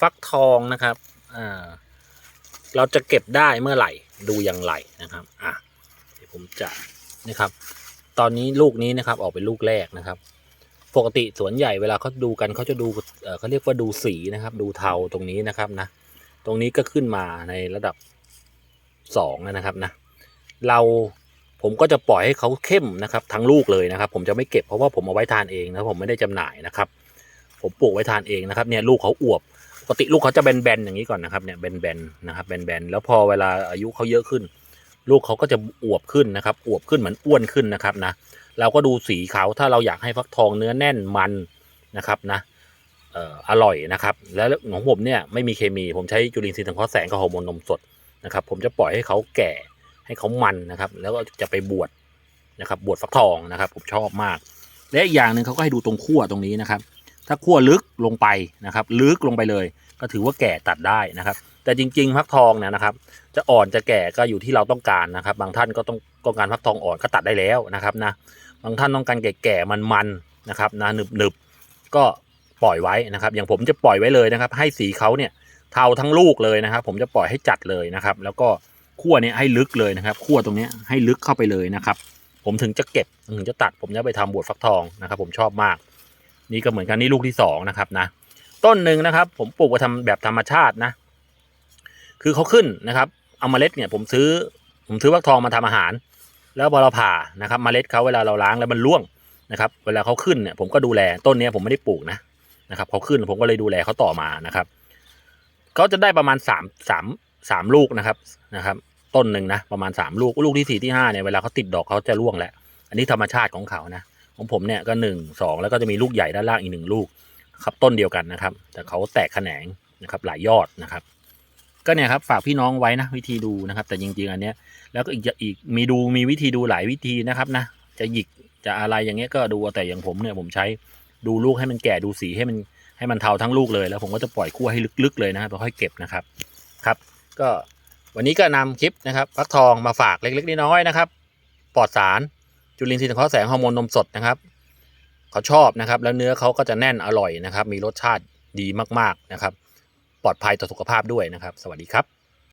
ฟักทองนะครับอ่าเราจะเก็บได้เมื่อไหร่ดูอย่างไรนะครับอะเดี๋ยวผมจะนะครับ ตอนนี้ลูกนี้นะครับออกเป็นลูกแรกนะครับ ปกติสวนใหญ่เวลาเขาดูกันเขาจะดูเเขาเรียกว่าดูสีนะครับ ดูเทาตรงนี้นะครับนะ ตรงนี้ก็ขึ้นมาในระดับสองนะครับนะ เราผมก็จะปล่อยให้เขาเข้มนะครับ ทั้งลูกเลยนะครับ ผมจะไม่เก็บเพราะว่าผมเอาไว้ทานเองนะผมไม่ได้จำหน่ายนะครับ ผมปลูกไว้ทานเองนะครับเนี่ยลูกเขาอวบ ปกติลูกเขาจะแบนๆอย่างนี้ก่อนนะครับเนี่ยแบนๆนะครับแบนๆแล้วพอเวลาอายุเขาเยอะขึ้น ลูกเขาก็จะอวบขึ้นนะครับอวบขึ้นเหมือนอ้วนขึ้นนะครับนะเราก็ดูสีเขาถ้าเราอยากให้ฟักทองเนื้อแน่นมันนะครับนะเอ่ออร่อยนะครับ แล้วของผมเนี่ยไม่มีเคมีผมใช้จุลินทรีย์สังเคราะห์แสงกับฮอร์โมนนมสดนะครับ ผมจะปล่อยให้เขาแก่ให้เขามันนะครับ แล้วก็จะไปบวชนะครับ บวชฟักทองนะครับ ผมชอบมาก และอีกอย่างหนึ่งเขาก็ให้ดูตรงขั้วตรงนี้นะครับ ถ้าขั้วลึกลงไปนะครับ ลึกลงไปเลย ก็ถือว่าแก่ตัดได้นะครับ แต่จริงๆฟักทองเนี่ยนะครับ จะอ่อนจะแก่ก็อยู่ที่เราต้องการนะครับ บางท่านก็ต้องต้องการฟักทองอ่อนก็ตัดได้แล้วนะครับนะบางท่านต้องการแก่ๆมันๆนะครับนะหนึบๆก็ปล่อยไว้นะครับ อย่างผมจะปล่อยไว้เลยนะครับ ให้สีเขาเนี่ยเทาทั้งลูกเลยนะครับ ผมจะปล่อยให้จัดเลยนะครับ แล้วก็ขั้วเนี่ยให้ลึกเลยนะครับขั้วตรงนี้ให้ลึกเข้าไปเลยนะครับ ผมถึงจะเก็บถึงจะตัด ผมจะไปทำบวชฟักทองนะครับ ผมชอบมาก นี่ก็เหมือนกันนี่ลูกที่สองนะครับนะต้นหนึ่งนะครับ ผมปลูกมาทำแบบธรรมชาตินะ คือเขาขึ้นนะครับเอาเมล็ดเนี่ยผมซื้อ ผมซื้อฟักทองมาทำอาหาร แล้วพอเราผ่านะครับเมล็ดเขาเวลาเราล้างแล้วมันร่วงนะครับ เวลาเขาขึ้นเนี่ยผมก็ดูแลต้นนี้ผมไม่ได้ปลูกนะนะครับเขาขึ้นผมก็เลยดูแลเขาต่อมานะครับเขาจะได้ประมาณสามสามสามลูกนะครับนะครับ ต้นหนึ่งนะประมาณสามลูกลูกที่สี่ที่ห้าเนี่ยเวลาเขาติดดอกเขาจะร่วงแหล้วอันนี้ธรรมชาติของเขานะ ของผมเนี่ยก็หนึ่งสองแล้วก็จะมีลูกใหญ่ด้านล่างอีกหนึ่งลูกครับต้นเดียวกันนะครับ แต่เขาแตกแขนงนะครับหลายยอดนะครับ ก็เนี่ยครับฝากพี่น้องไว้นะวิธีดูนะครับ แต่จริงๆอันเนี้ยแล้วก็อีกอีกมีดูมีวิธีดูหลายวิธีนะครับนะจะหยิกจะอะไรอย่างเงี้ยก็ดูแต่อย่างผมเนี่ยผมใช้ดูลูกให้มันแก่ดูสีให้มันให้มันเทาทั้งลูกเลยแล้วผมก็จะปล่อยคั่วให้ลึกๆเลยนะครับแล้วค่อยเก็บนะครับครับ ก็วันนี้ก็นำคลิปนะครับฟักทองมาฝากเล็กๆน้อยๆนะครับปลอดสาร จุลินทรีย์สังเคราะห์แสงฮอร์โมนนมสดนะครับเขาชอบนะครับ แล้วเนื้อเขาก็จะแน่นอร่อยนะครับ มีรสชาติดีมากๆนะครับ ปลอดภัยต่อสุขภาพด้วยนะครับ สวัสดีครับ